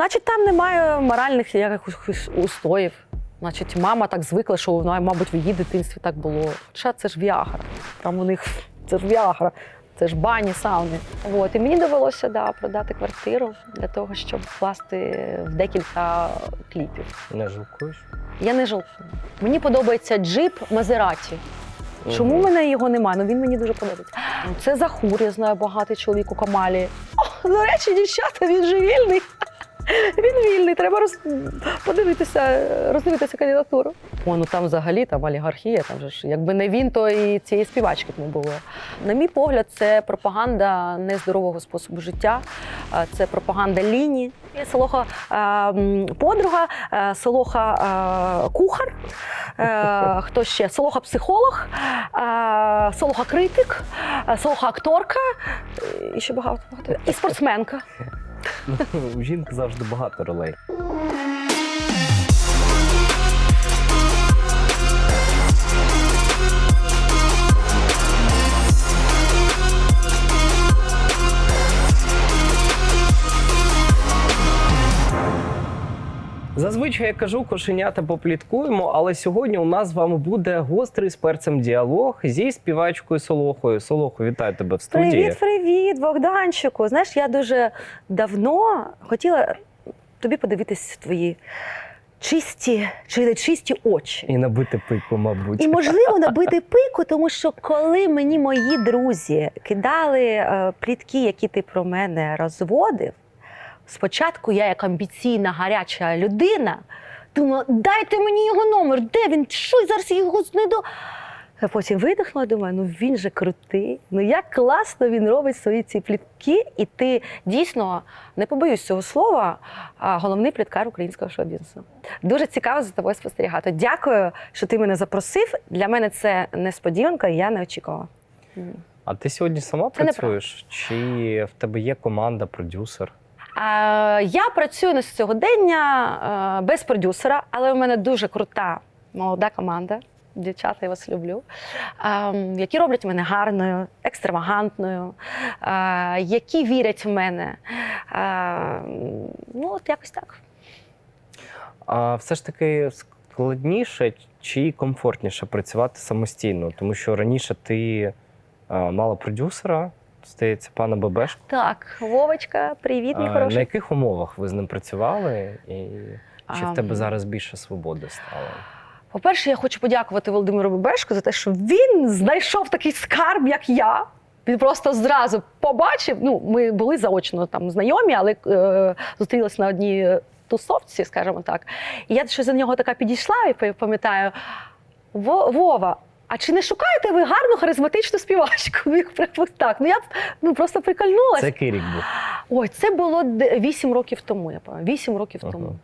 Значить, там немає моральних якихось устоїв. Значить, мама так звикла, що вона, мабуть, в її дитинстві так було. Хоча це ж Віагра. Там у них це ж Віагра, це ж бані, сауни. От. І мені довелося да, продати квартиру для того, щоб вкласти в декілька кліпів. Не жалкуєш? Я не жалкую. Мені подобається джип Мазераті. Чому в мене його немає? Ну він мені дуже подобається. Це Захур, я знаю багатий чоловік у Камалі. О, до речі, дівчата, він же вільний. Він вільний, треба роз... подивитися, роздивитися кандидатуру. О, ну там взагалі там олігархія, там же ж якби не він, то і цієї співачки б не було. На мій погляд, це пропаганда нездорового способу життя, це пропаганда лінії. Є Солоха е, подруга, е, Солоха е, кухар, е, хто ще? Солоха психолог, е, Солоха критик, е, Солоха акторка, і ще багато, багато. І спортсменка. У жінки завжди багато ролей. Зазвичай я кажу, кошенята попліткуємо, але сьогодні у нас з вами буде гострий з перцем діалог зі співачкою Солохою. Солохо, вітаю тебе в студії. Привіт, привіт, Богданчику. Знаєш, я дуже давно хотіла тобі подивитись твої чисті чи не чисті очі. І набити пику, мабуть. І можливо набити пику, тому що коли мені мої друзі кидали е, плітки, які ти про мене розводив, спочатку я, як амбіційна гаряча людина, думала, дайте мені його номер, де він? Що зараз його знайду? А потім видихнула, думаю, ну він же крутий. Ну як класно він робить свої ці плітки, і ти дійсно не побоюсь цього слова, головний пліткар українського шоу-бізнесу. Дуже цікаво за тобою спостерігати. Дякую, що ти мене запросив. Для мене це несподіванка, і я не очікувала. А ти сьогодні сама Це працюєш? Чи в тебе є команда, продюсер? Я працюю на сьогодення е, без продюсера, але у мене дуже крута молода команда. Дівчата, я вас люблю, які роблять мене гарною, екстравагантною, які вірять в мене. Ну, от якось так. А все ж таки складніше чи комфортніше працювати самостійно? Тому що раніше ти мала продюсера, здається, пана Бебешко. Так, Вовочка, привіт, мій хороший. на яких умовах ви з ним працювали? І чи в тебе зараз більше свободи стало? По-перше, я хочу подякувати Володимиру Бебешку за те, що він знайшов такий скарб, як я. Він просто зразу побачив. Ну, ми були заочно там знайомі, але е, зустрілися на одній тусовці, скажімо так. І я щось за нього така підійшла і пам'ятаю, Вова. А чи не шукаєте ви гарну харизматичну співачку? Прямо так. Ну я б ну просто прикольнулася. Це який рік був? Ой, це було вісім років тому, я пам'ятаю. Вісім років Ага. тому.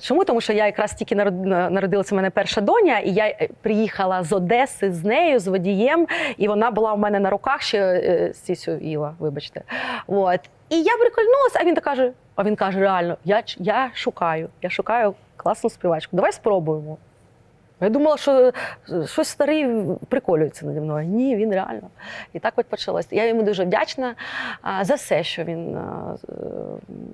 Чому? Тому що я якраз тільки народилася в мене перша доня, і я е, приїхала з Одеси з нею, з водієм, і вона була в мене на руках ще е, Сісю Іла, вибачте. От. І я прикольнулася, а він так каже: а він каже: реально, я, я шукаю, я шукаю класну співачку. Давай спробуємо. Я думала, що е, щось старий приколюється наді мною. Ні, він реально. І так от почалось. Я йому дуже вдячна за все, що він з- е,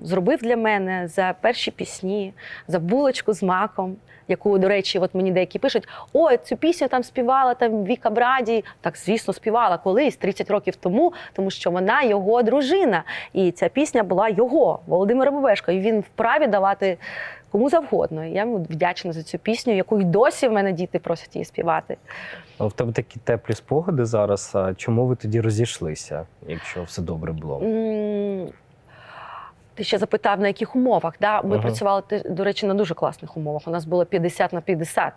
зробив для мене, за перші пісні, за булочку з маком, яку, до речі, от мені деякі пишуть: ой, цю пісню там співала там Віка Браді. Так, звісно, співала колись 30 років тому, тому що вона його дружина. І ця пісня була його, Володимира Бубешко. І він вправі давати. Кому завгодно. Я йому вдячна за цю пісню, яку й досі в мене діти просять її співати. А в тебе такі теплі спогади зараз. А чому ви тоді розійшлися, якщо все добре було? Ти ще запитав, на яких умовах. Да? Ми Ага. працювали, до речі, на дуже класних умовах. У нас було 50 на 50,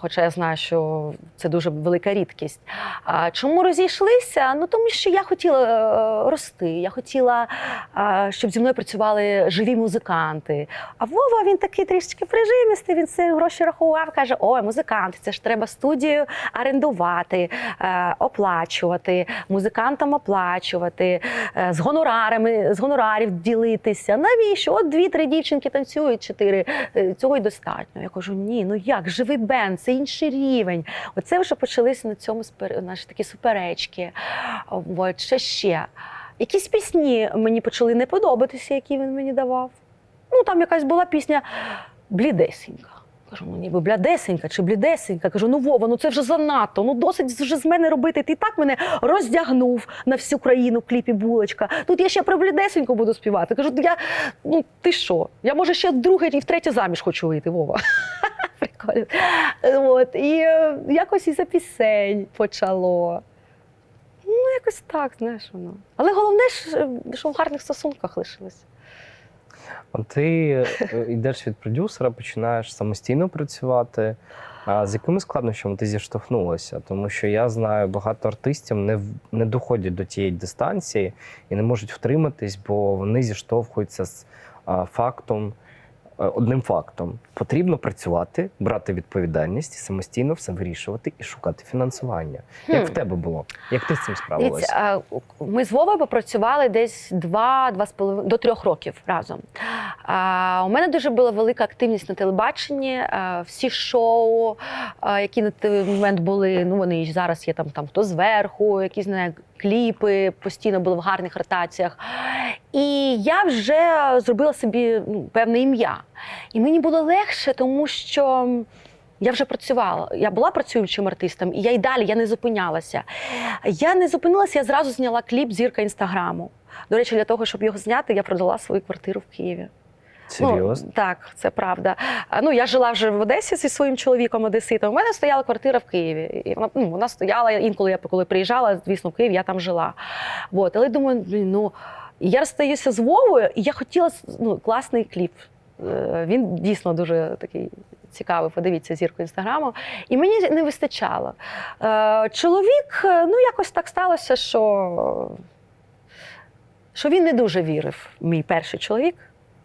хоча я знаю, що це дуже велика рідкість. А, чому розійшлися? Ну тому що я хотіла е, рости, я хотіла, щоб зі мною працювали живі музиканти. А Вова він такий трішечки прижимістий, він все гроші рахував, каже: ой, музиканти, це ж треба студію орендувати, е, оплачувати, музикантам оплачувати, е, з гонорарами, з гонорарів ділитися. Навіщо? От дві-три дівчинки танцюють, чотири. е, Цього й достатньо. Я кажу, ні, ну як, живий бен, це інший рівень. Оце вже почалися на цьому наші такі суперечки. От, ще ще? Якісь пісні мені почали не подобатися, які він мені давав. Ну, там якась була пісня блідесенька. Кажу, ну ніби блядесенька чи блідесенька. Кажу, ну Вова, ну це вже занадто. Ну досить вже з мене робити. Ти і так мене роздягнув на всю країну в кліпі булочка. Тут я ще про блідесеньку буду співати. Кажу, я ну ти що? Я може ще друге і втретє заміж хочу вийти, Вова. Прикольно. От, і е, якось із-за пісень почало. Ну, якось так, знаєш воно. Але головне, е, що в гарних стосунках лишилось. Ти е, йдеш від продюсера, починаєш самостійно працювати. А з якими складнощами ти зіштовхнулася? Тому що я знаю, багато артистів не, не доходять до тієї дистанції і не можуть втриматись, бо вони зіштовхуються з а, фактом, одним фактом: потрібно працювати, брати відповідальність, самостійно все вирішувати і шукати фінансування. Як в тебе було? Як ти з цим справилася? Ми з Вовою попрацювали десь два, два з половиною до трьох років разом. А, у мене дуже була велика активність на телебаченні. А, всі шоу, а, які на той момент були, ну вони і зараз є там, там хто зверху, якісь не кліпи постійно були в гарних ротаціях. І я вже зробила собі ну, певне ім'я. І мені було легше, тому що. Я вже працювала. Я була працюючим артистом, і я й далі я не зупинялася. Я не зупинилася, я зразу зняла кліп зірка інстаграму. До речі, для того, щоб його зняти, я продала свою квартиру в Києві. Серйозно? Ну, так, це правда. Ну, я жила вже в Одесі зі своїм чоловіком одеситом. У мене стояла квартира в Києві. І вона, ну, вона стояла інколи я коли приїжджала, звісно, в Київ, я там жила. От, але думаю, ну і я розстаюся з Вовою, і я хотіла ну, класний кліп. Е, Він дійсно дуже такий. Цікавий, подивіться зірку інстаграму. І мені не вистачало. Е, чоловік, е, ну якось так сталося, що, що він не дуже вірив, мій перший чоловік.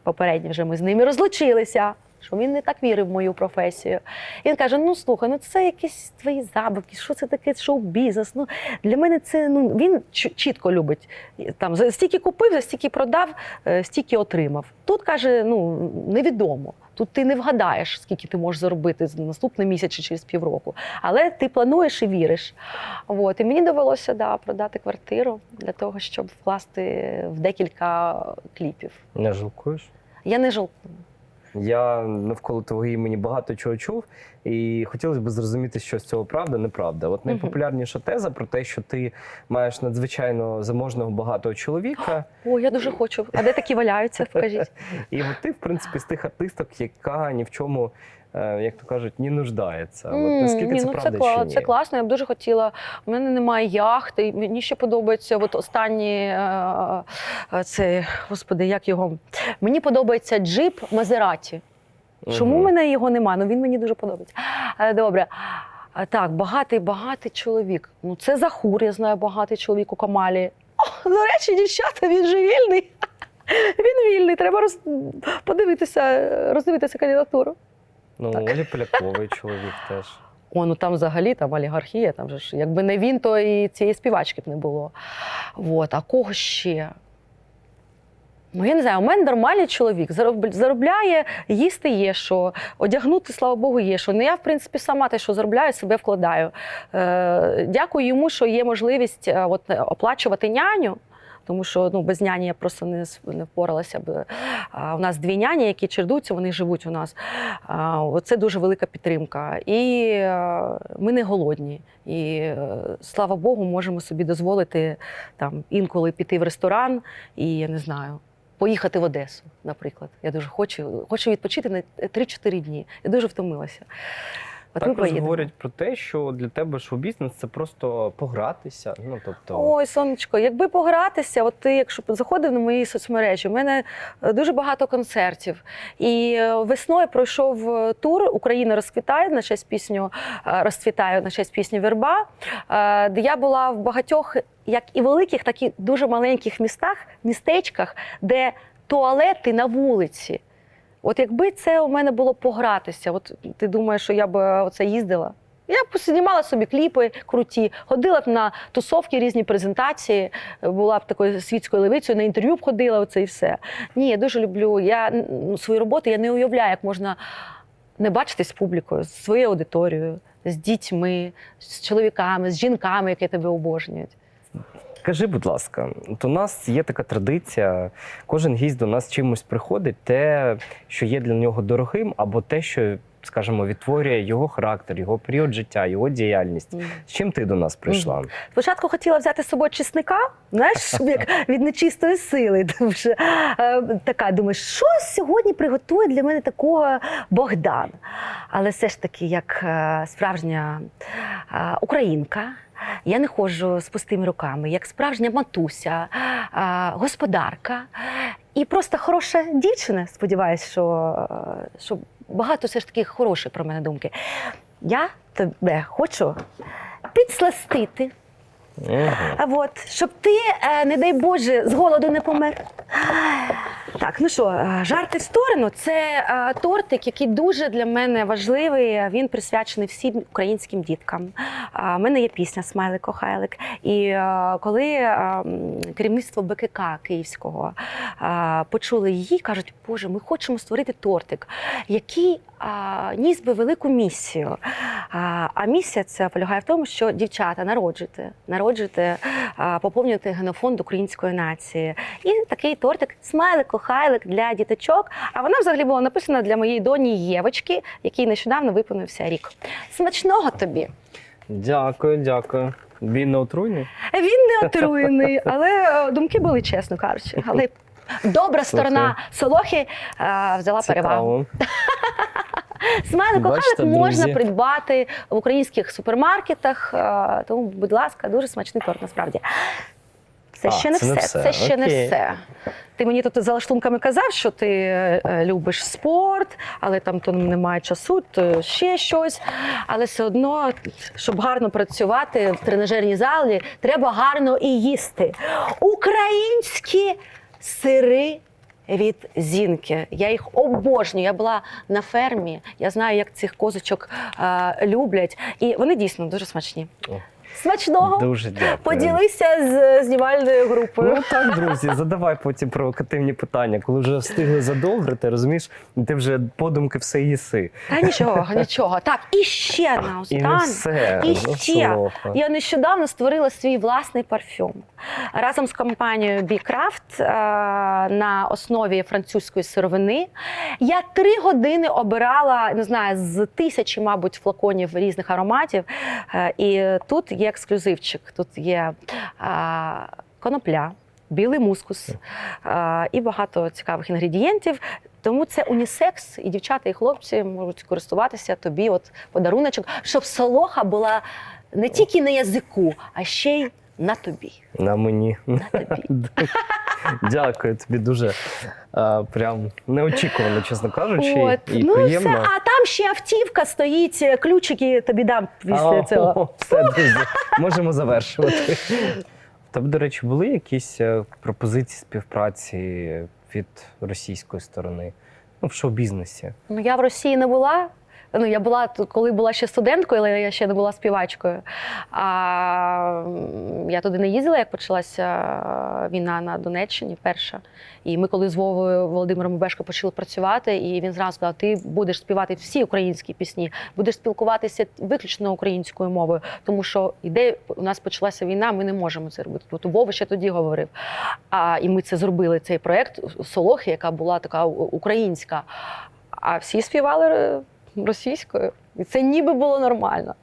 Попередньо вже ми з ними розлучилися, що він не так вірив в мою професію. І він каже: ну слухай, ну це якісь твої забавки, що це таке шоу-бізнес. Ну, для мене це ну, він чітко любить. Там, стільки купив, за стільки продав, е, стільки отримав. Тут каже, ну невідомо. Тут ти не вгадаєш, скільки ти можеш заробити з- наступний місяць чи через півроку. Але ти плануєш і віриш. От. І мені довелося да, продати квартиру для того, щоб вкласти в декілька кліпів. Не жалкуєш? Я не жалкую. Я навколо твого імені багато чого чув, і хотілося б зрозуміти, що з цього правда, неправда. От найпопулярніша теза про те, що ти маєш надзвичайно заможного багатого чоловіка, О, я дуже хочу. А де такі валяються? Покажіть. і от ти, в принципі, з тих артисток, яка ні в чому, як то кажуть, не нуждається. От наскільки ні, це ну, правда це, чи ні? це класно, я б дуже хотіла. У мене немає яхти. Мені ще подобається от останні е, е, це, господи, як його. Мені подобається джип Мазераті. Чому в Мгм. мене його немає? Ну він мені дуже подобається. Е, Добре. Так, багатий, багатий чоловік. Ну, це Захур, я знаю, багатий чоловік у Камалі. О, до речі, дівчата, він же вільний. Він вільний. Треба роз... подивитися, роздивитися кандидатуру. Ну, Так. Олі Поляковий чоловік теж. О, ну там взагалі там олігархія, там же ж якби не він, то і цієї співачки б не було. От, а кого ще? Ну, я не знаю, у мене нормальний чоловік, заробляє, їсти є що, одягнути, слава Богу, є що. Ну, я, в принципі, сама те, що заробляю, себе вкладаю. Е, дякую йому, що є можливість е, от, оплачувати няню. Тому що ну, без няні я просто не, не впоралася б. А, у нас дві няні, які чердуються, вони живуть у нас. Це дуже велика підтримка. І е, ми не голодні. І е, слава Богу, можемо собі дозволити там інколи піти в ресторан і я не знаю. Поїхати в Одесу, наприклад. Я дуже хочу, хочу відпочити на 3-4 дні. Я дуже втомилася. От ми Також поїдемо. говорять про те, що для тебе шоу-бізнес це просто погратися. Ну, тобто, Ой, сонечко, якби погратися, от ти, якщо заходив на мої соцмережі, у мене е, дуже багато концертів. І е, весною пройшов е, тур Україна розквітає на честь пісню розцвітає на честь пісні Верба, де я була в багатьох, як і великих, так і дуже маленьких містах, містечках, де туалети на вулиці. От якби це у мене було погратися, от ти думаєш, що я б е, оце їздила? Я б знімала собі кліпи круті, ходила б на тусовки, різні презентації, була б такою світською левицею, на інтерв'ю б ходила, оце і все. Ні, я дуже люблю. Я свою роботу я не уявляю, як можна не бачитись з публікою, з своєю аудиторією, з дітьми, з чоловіками, з жінками, які тебе обожнюють. Скажи, будь ласка, от у нас є така традиція, кожен гість до нас чимось приходить, те, що є для нього дорогим, або те, що, скажімо, відтворює його характер, його період життя, його діяльність. З чим ти до нас прийшла? Спочатку хотіла взяти з собою чесника, знаєш, щоб як від нечистої сили. Тому що е, така думаєш, що сьогодні приготує для мене такого Богдан. Але все ж таки, як е, справжня е, українка. Я не ходжу з пустими руками, як справжня матуся, господарка і просто хороша дівчина. Сподіваюсь, що, що багато все ж таки хорошої про мене думки. Я тебе хочу підсластити. Угу. А от, щоб ти, е, не дай Боже, з голоду не помер. Так, ну що, е, жарти в сторону. Це е, тортик, який дуже для мене важливий. Він присвячений всім українським діткам. У мене є пісня Смайлик Охайлик. І е, коли е, м, керівництво БКК Київського е, почули її, кажуть, Боже, ми хочемо створити тортик, який е, ніс би велику місію. А, а місія це полягає в тому, що дівчата народжуйте, народжуйте, а, поповнюйте генофонд української нації. І такий тортик смайлик, кохайлик для діточок. А вона взагалі була написана для моєї доні Євочки, який нещодавно виповнився рік. Смачного тобі! Дякую, дякую. Він не отруйний? Він не отруєний, але е, думки були, чесно кажучи. Але добра сторона Солохи е, взяла перевагу. Смайлик кохайлик можна придбати в українських супермаркетах. е, Тому, будь ласка, дуже смачний торт насправді. Це А, ще не це все. все. Це ще не все. Ти мені тут за лаштунками казав, що ти е, любиш спорт, але там то немає часу, то ще щось. Але все одно, щоб гарно працювати в тренажерній залі, треба гарно і їсти. Українські сири від зінки. Я їх обожнюю. Я була на фермі. Я знаю, як цих козочок е, люблять. І вони дійсно дуже смачні. Смачного! Дуже дякую. Поділися з знімальною групою. Ну так, друзі, задавай потім провокативні питання. Коли вже встигли задоврити, розумієш, ти вже подумки все їси. Та нічого, нічого. Так, і ще І не наостанок. І ще я нещодавно створила свій власний парфюм разом з компанією BeCraft е, на основі французької сировини. Я три години обирала не знаю з тисячі, мабуть, флаконів різних ароматів. Е, І тут є ексклюзивчик. Тут є а, конопля. Білий мускус а, і багато цікавих інгредієнтів. Тому це унісекс, і дівчата, і хлопці можуть користуватися тобі, от подаруночок, щоб солоха була не тільки на язику, а ще й на тобі. На мені. На тобі. Дякую тобі дуже а, прям неочікувано, чесно кажучи, От. і Ну, приємно. все, а там ще автівка стоїть, ключики тобі дам після А, цього. о, Все, друзі, можемо завершувати. В до речі, були якісь е, пропозиції співпраці від російської сторони? Ну, в шоу-бізнесі. Ну, я в Росії не була. Ну, я була коли була ще студенткою, але я ще не була співачкою. А я туди не їздила, як почалася е, війна на Донеччині перша. І ми, коли з Вовою Володимиром Бешко почали працювати, і він зразу сказав: ти будеш співати всі українські пісні, будеш спілкуватися виключно українською мовою, тому що іде у нас почалася війна, ми не можемо це робити. Тут Вова ще тоді говорив. А і ми це зробили цей проект Солохи, яка була така українська. А всі співали е, російською. І це ніби було нормально.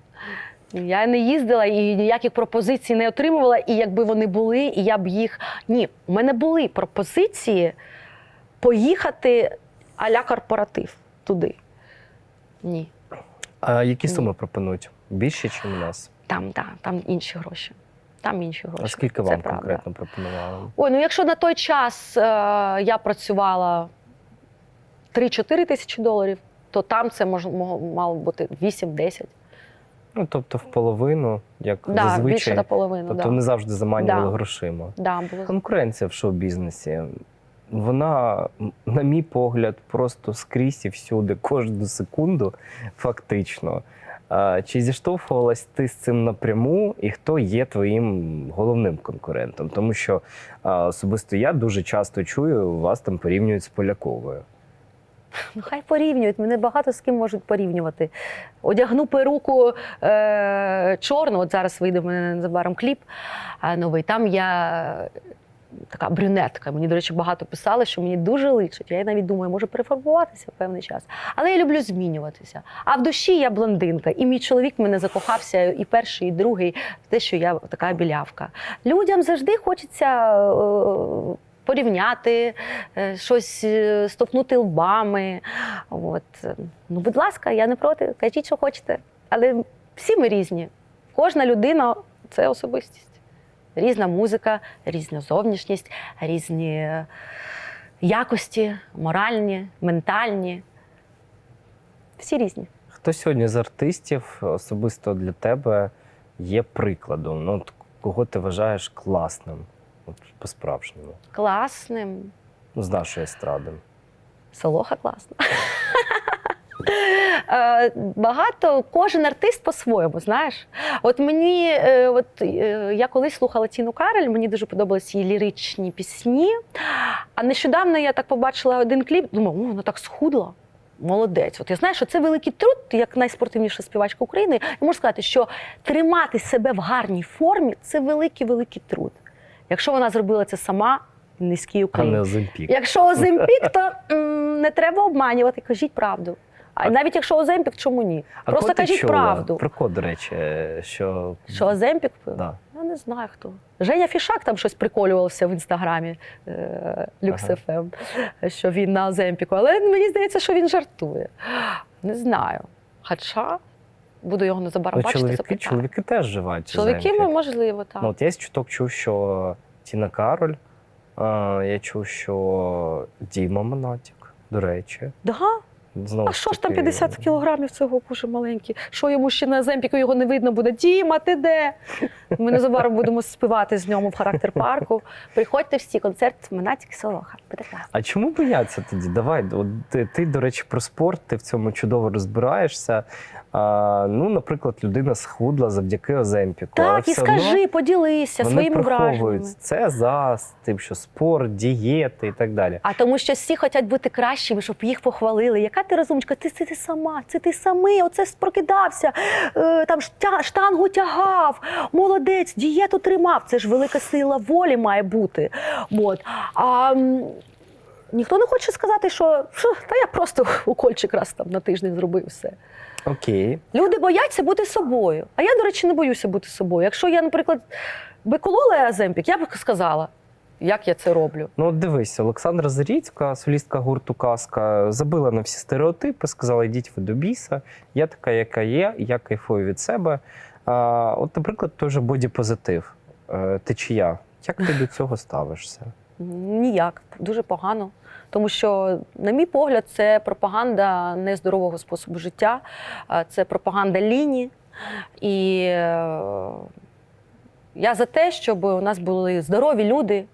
Я не їздила і ніяких пропозицій не отримувала. І якби вони були, і я б їх. Ні, у мене були пропозиції поїхати а-ля корпоратив туди. Ні. А які Ні. суми пропонують? Більше, ніж у нас? Там, да, там інші гроші. Там інші гроші. А скільки Це вам правда. конкретно пропонували? Ой, ну якщо на той час е, я працювала 3-4 тисячі доларів, то там це мож, мо- мало бути 8-10. Ну, тобто в половину, як Да, більше зазвичай. наполовину. Тобто да. не завжди заманювали Да. грошима. Да, було. Конкуренція в шоу-бізнесі. Вона, на мій погляд, просто скрізь і всюди, кожну секунду, фактично. Чи зіштовхувалась ти з цим напряму, і хто є твоїм головним конкурентом? Тому що особисто я дуже часто чую, вас там порівнюють з Поляковою. Ну, хай порівнюють. Мене багато з ким можуть порівнювати. Одягну перуку е, чорну. От зараз вийде в мене незабаром кліп е, новий. Там я така брюнетка. Мені, до речі, багато писали, що мені дуже личить. Я навіть думаю, може перефарбуватися в певний час. Але я люблю змінюватися. А в душі я блондинка. І мій чоловік мене закохався і перший, і другий, в те, що я така білявка. Людям завжди хочеться. е, Порівняти, е, щось е, стовкнути лбами. От. Ну, будь ласка, я не проти, кажіть, що хочете. Але всі ми різні. Кожна людина це особистість. Різна музика, різна зовнішність, різні е, якості, моральні, ментальні. Всі різні. Хто сьогодні з артистів особисто для тебе є прикладом? Ну, кого ти вважаєш класним? По-справжньому. Класним. З нашої естради. Солоха класна. Е, Багато, кожен артист по-своєму, знаєш. От мені, е, от е, я колись слухала Тіну Карель, мені дуже подобались її ліричні пісні. А нещодавно я так побачила один кліп, думаю, «О, вона так схудла. Молодець. От я знаю, що це великий труд, як найспортивніша співачка України. І можу сказати, що тримати себе в гарній формі це великий великий труд. Якщо вона зробила це сама, низький А не Озимпік. Якщо Озимпік, то м, не треба обманювати, кажіть правду. А навіть якщо Оземпік, чому ні? А Просто кого ти кажіть чула? правду. Про кого, до речі, що. Що Оземпік пив? Да. Я не знаю хто. Женя Фішак там щось приколювався в інстаграмі е, Люкс. ФМ, що він на Оземпіку. Але мені здається, що він жартує. Не знаю. Хоча буду його незабаром Ну, бачити, чоловіки, запитаю. чоловіки теж живуть. Чоловіки, Оземпік. можливо, так. Ну, от я з чуток чув, що Тіна Кароль, а, я чув, що Діма Монатік, до речі. да? Знову А що ж там 50 кілограмів цього боже маленький? Що йому ще на земпіку його не видно буде? Діма, ти де? Ми незабаром будемо співати з ньому в характер парку. Приходьте всі, концерт Монатік Солоха. Буде класно. А чому бояться тоді? Давай, от ти, ти, до речі, про спорт, ти в цьому чудово розбираєшся. А, ну, наприклад, людина схудла завдяки Оземпіку. але Так, і все одно скажи, поділися вони своїми приховують враженнями. це за тим, що спорт, дієти і так далі. А тому що всі хочуть бути кращими, щоб їх похвалили. Яка ти розумничка? Ти це ти сама, це ти самий, оце прокидався, е, там штя- штангу тягав, молодець, дієту тримав. Це ж велика сила волі має бути. От. А, м, ніхто не хоче сказати, що «Фу, та я просто укольчик раз там на тиждень зробив все. Окей. Люди бояться бути собою. А я, до речі, не боюся бути собою. Якщо я, наприклад, би колола Аземпік, я б сказала, як я це роблю. Ну, от дивись, Олександра Заріцька, солістка гурту Казка, забила на всі стереотипи, сказала: йдіть ви до біса, я така, яка є, я кайфую від себе. А, от, наприклад, той же бодіпозитив. Е, Ти чия? Як ти до цього ставишся? Ніяк, дуже погано. Тому що, на мій погляд, це пропаганда нездорового способу життя, це пропаганда ліні. І е, я за те, щоб у нас були здорові люди.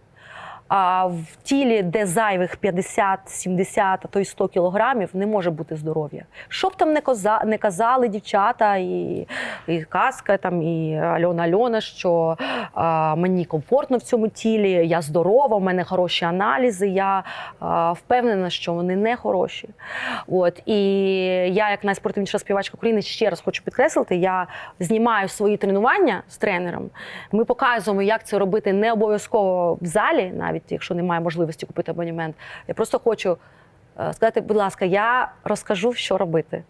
А в тілі, де зайвих 50, 70, а то й 100 кілограмів, не може бути здоров'я. Що б там не, коза, не казали дівчата, і, і Казка, там, і Альона Альона, що а, мені комфортно в цьому тілі, я здорова, в мене хороші аналізи, я а, впевнена, що вони не хороші. От, і я, як найспортивніша співачка України, ще раз хочу підкреслити, я знімаю свої тренування з тренером. Ми показуємо, як це робити не обов'язково в залі, навіть якщо немає можливості купити абонемент. Я просто хочу е, сказати, будь ласка, я розкажу, що робити.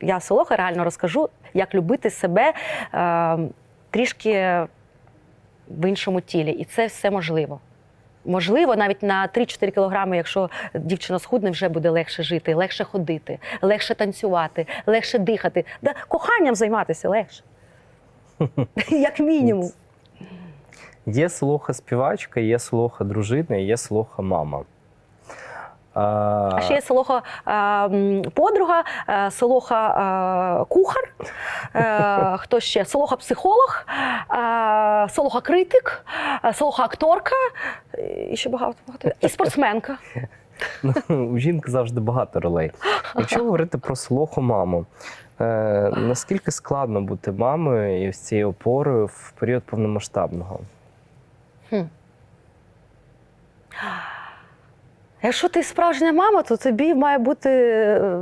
Я Солоха реально розкажу, як любити себе е, трішки в іншому тілі. І це все можливо. Можливо, навіть на 3-4 кілограми, якщо дівчина схудне, вже буде легше жити, легше ходити, легше танцювати, легше дихати. Да, коханням займатися легше. Як мінімум. Є солоха співачка, є солоха дружина, є солоха мама. А, А ще є солоха подруга, е, солоха е, кухар, е, хто ще? Солоха психолог, солоха критик, солоха акторка, і ще багато, багато. І спортсменка. Ну, у жінки завжди багато ролей. Якщо говорити про солоху маму, е, наскільки складно бути мамою і з цією опорою в період повномасштабного? Хм. Якщо ти справжня мама, то тобі має бути е,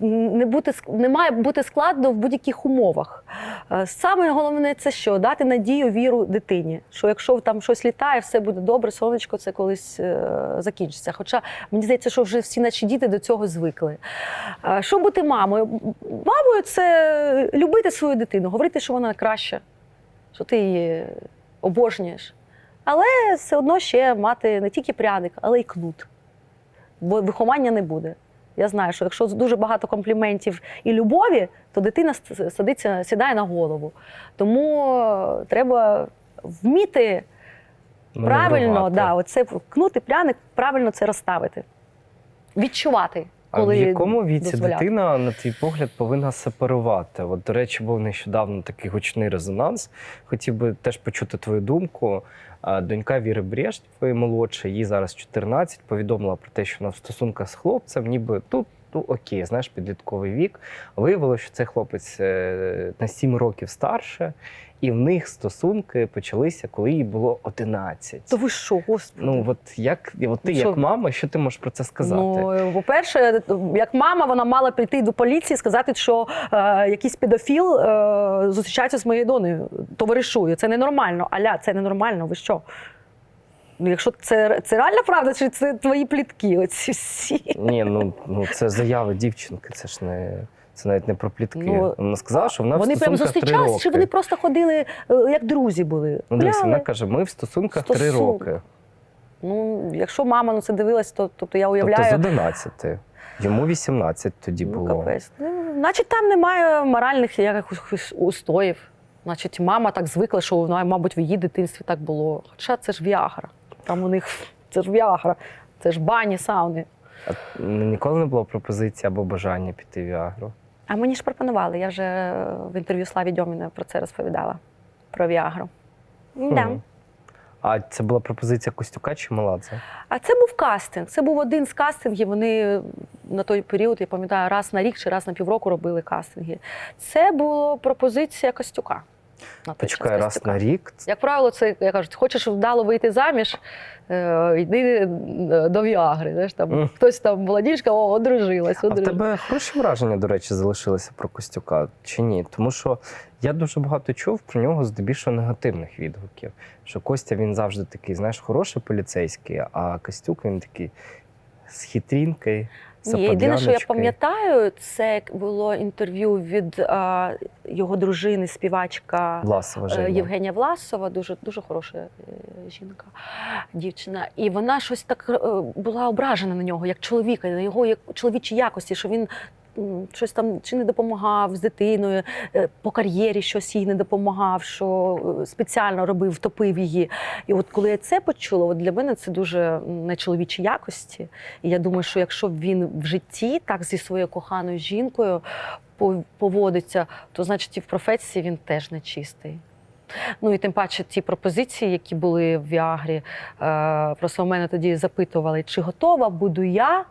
не бути не має бути складно в будь-яких умовах. Е, Саме головне це що? Дати надію, віру дитині. Що якщо там щось літає, все буде добре, сонечко це колись е, закінчиться. Хоча мені здається, що вже всі наші діти до цього звикли. Що бути мамою? Мамою це любити свою дитину, говорити, що вона краща, що ти її обожнюєш. Але все одно ще мати не тільки пряник, але й кнут. Бо виховання не буде. Я знаю, що якщо дуже багато компліментів і любові, то дитина садиться, сідає на голову. Тому е, треба вміти правильно, да, оце кнути пряник, правильно це розставити. Відчувати, А коли в якому віці дозволяти. дитина, на твій погляд, повинна сепарувати? От, до речі, був нещодавно такий гучний резонанс. Хотів би теж почути твою думку. Донька Віри Брежнєвої, молодша, їй зараз 14, повідомила про те, що вона в стосунках з хлопцем, ніби тут ну окей, знаєш, підлітковий вік. Виявилося, що цей хлопець е, на 7 років старше, і в них стосунки почалися, коли їй було 11. То ви що, господи? Ну от як от ти Що? як мама, що ти можеш про це сказати? Ну, по-перше, як мама, вона мала прийти до поліції і сказати, що е, якийсь педофіл е, зустрічається з моєю донею, товаришує. Це ненормально. Аля, це ненормально. Ви що? Ну, якщо це, це реальна правда, чи це твої плітки? Оці всі. Ні, ну, ну це заява дівчинки, це ж не. Це навіть не про плітки. Ну, вона сказала, що вона вони в стосунках три зустрічалися, роки. чи вони просто ходили е, як друзі були? Ну, дивись, вона каже, ми в стосунках три роки. Ну, якщо мама на це дивилась, то тобто я Тобто уявляю. з 11. Йому 18 тоді Ну, було. капець. Ну, значить, там немає моральних якихось устоїв. Значить, мама так звикла, що вона, мабуть, в її дитинстві так було. Хоча це ж Віагра. Там у них це ж Віагра, це ж бані, сауни. А ніколи не було пропозиції або бажання піти в Віагру. А мені ж пропонували. Я вже в інтерв'ю Славі Дьоміна про це розповідала. Про Віагру. Да. А це була пропозиція Костюка чи Маладзе? А це був кастинг. Це був один з кастингів. Вони на той період, я пам'ятаю, раз на рік чи раз на півроку робили кастинги. Це була пропозиція Костюка. На Почекай, раз на рік. Як правило, це я кажуть, хочеш вдало вийти заміж, е, йди е, до Віагри. Знаєш, там, Мгм. Хтось там молодіжка, о, одружилась, А в тебе хороші враження, до речі, залишилися про Костюка чи ні? Тому що я дуже багато чув про нього здебільшого негативних відгуків. Що Костя він завжди такий, знаєш, хороший поліцейський, а Костюк він такий з хитрінкою. Ні, єдине, що я пам'ятаю, це було інтерв'ю від а, його дружини, співачка Власова Е, Євгенія Власова, дуже дуже хороша е, жінка, дівчина. І вона щось так е, була ображена на нього, як чоловіка, на його як чоловічі якості, що він. Щось там чи не допомагав з дитиною е, по кар'єрі, щось їй не допомагав, що е, спеціально робив, втопив її. І от коли я це почула, от для мене це дуже м, нечоловічі якості. І я думаю, що якщо він в житті так зі своєю коханою жінкою поводиться, то значить і в професії він теж нечистий. Ну і тим паче ті пропозиції, які були в Віагрі, е, просто у мене тоді запитували, чи готова буду я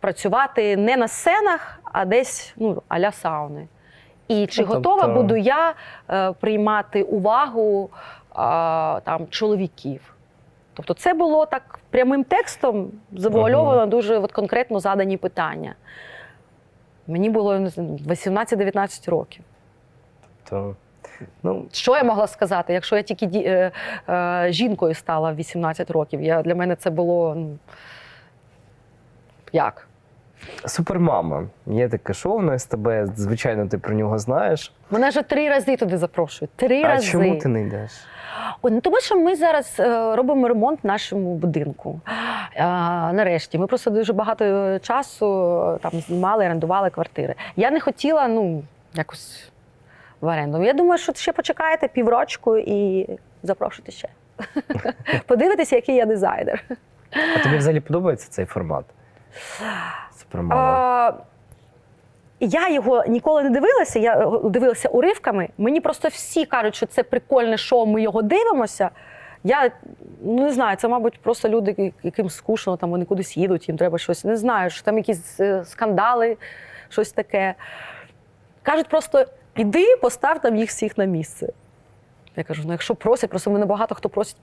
працювати не на сценах, а десь ну, а-ля сауни. І чи Ну, готова тобто- буду я е, приймати увагу е, там, чоловіків? Тобто це було так прямим текстом завуальовано дуже от, конкретно задані питання. Мені було 18-19 років. То, ну, Що я могла сказати, якщо я тільки ді- е, е, жінкою стала в 18 років? Я, для мене це було ну, як? Супермама. Є таке шоу на СТБ, звичайно, ти про нього знаєш. Мене вже три рази туди запрошують. Три а рази. чому ти не йдеш? О, ну, тому що ми зараз е, робимо ремонт нашому будинку. Е, нарешті, ми просто дуже багато часу е, там знімали, орендували квартири. Я не хотіла, ну, якось в оренду. Я думаю, що ще почекаєте піврочку і запрошуйте ще. Подивитися, який я дизайнер. А тобі взагалі подобається цей формат? Супермама. А, я його ніколи не дивилася, я е, дивилася уривками. Мені просто всі кажуть, що це прикольне шоу, ми його дивимося. Я ну, не знаю, це, мабуть, просто люди, яким скучно, там вони кудись їдуть, їм треба щось. Не знаю, що там якісь е, скандали, щось таке. Кажуть просто: іди, постав там їх всіх на місце. Я кажу: ну якщо просять, просто мене багато хто просить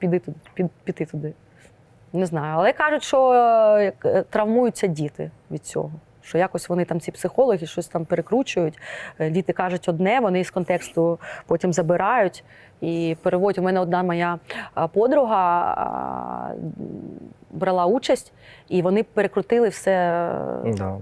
піти туди. Не знаю, але кажуть, що е, е, травмуються діти від цього. Що якось вони там, ці психологи, щось там перекручують. Е, Діти кажуть одне, вони з контексту потім забирають і переводять. У мене одна моя подруга брала участь, і вони перекрутили все. е, Да, да.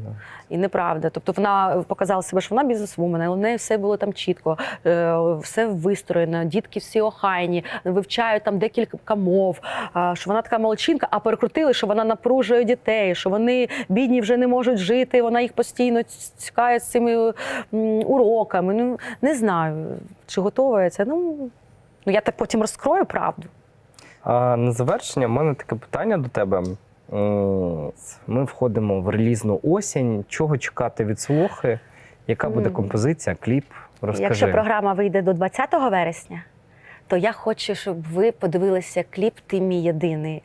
І неправда. Тобто вона показала себе, що вона бізнесвумен, але у неї все було там чітко, е, все вистроєно, дітки всі охайні, вивчають там декілька мов, що вона така молодчинка, а перекрутили, що вона напружує дітей, що вони бідні вже не можуть жити, вона їх постійно цікає з цими уроками. Ну, не знаю, чи готова я це. Ну, ну я так потім розкрою правду. А на завершення, в мене таке питання до тебе. Ми входимо в релізну осінь. Чого чекати від слухи? Яка буде композиція, кліп? Розкажи. Якщо програма вийде до 20 вересня, то я хочу, щоб ви подивилися кліп Ти мій єдиний.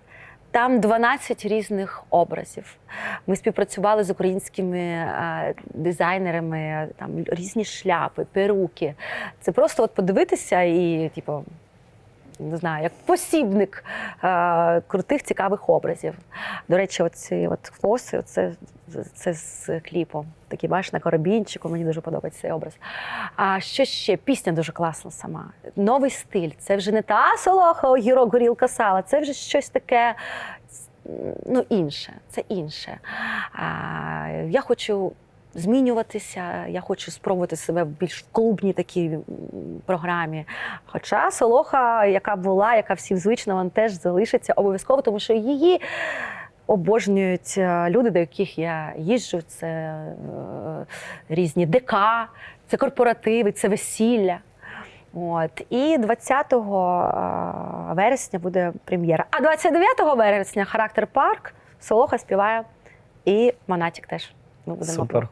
Там 12 різних образів. Ми співпрацювали з українськими е, дизайнерами, там різні шляпи, перуки. Це просто от подивитися і, типу, не знаю, як посібник е, крутих, цікавих образів. До речі, оці от коси, це, це з кліпом. Такі бачиш на карабінчику, мені дуже подобається цей образ. А що ще? Пісня дуже класна сама. Новий стиль. Це вже не та солоха, огірок, горілка сала, це вже щось таке ну, інше. Це інше. А, я хочу змінюватися, я хочу спробувати себе більш в клубній такій програмі. Хоча солоха, яка була, яка всім звична, вона теж залишиться обов'язково, тому що її. Обожнюють е, люди, до яких я їжджу. Це е, різні ДК, це корпоративи, це весілля. От. І 20 вересня буде прем'єра. А 29 вересня характер парк, Солоха співає і Монатік теж. Ми будемо Супер.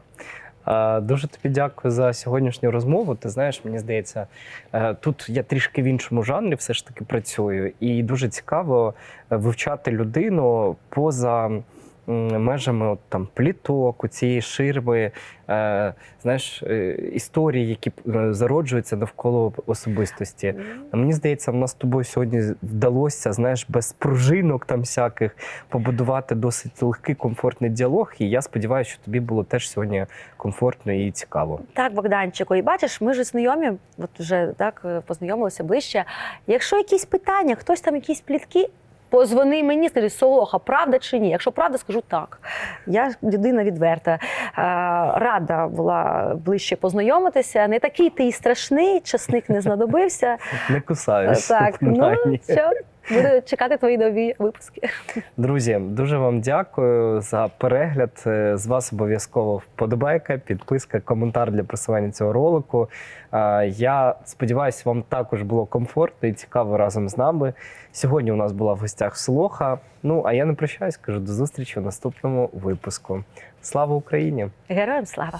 Дуже тобі дякую за сьогоднішню розмову. Ти знаєш, мені здається, е, тут я трішки в іншому жанрі все ж таки працюю, і дуже цікаво е, вивчати людину поза межами от, там, пліток, у цієї ширми, е, знаєш, е, історії, які е, зароджуються навколо особистості. А Мені здається, в нас з тобою сьогодні вдалося, знаєш, без пружинок там всяких побудувати досить легкий, комфортний діалог. І я сподіваюся, що тобі було теж сьогодні комфортно і цікаво. Так, Богданчику, і бачиш, ми ж знайомі, от вже так е, познайомилися ближче. Якщо якісь питання, хтось там якісь плітки. Позвони мені, скажи, Солоха, правда чи ні? Якщо правда, скажу так. Я людина відверта. Е, Рада була ближче познайомитися. Не такий ти і страшний, часник не знадобився. Не кусаюсь. Так, ну що, буду чекати твої нові випуски. Друзі, дуже вам дякую за перегляд. Е, З вас обов'язково вподобайка, підписка, коментар для просування цього ролику. Е, Я сподіваюся, вам також було комфортно і цікаво разом з нами. Сьогодні у нас була в гостях Солоха. Ну а я не прощаюсь, кажу до зустрічі у наступному випуску. Слава Україні! Героям слава!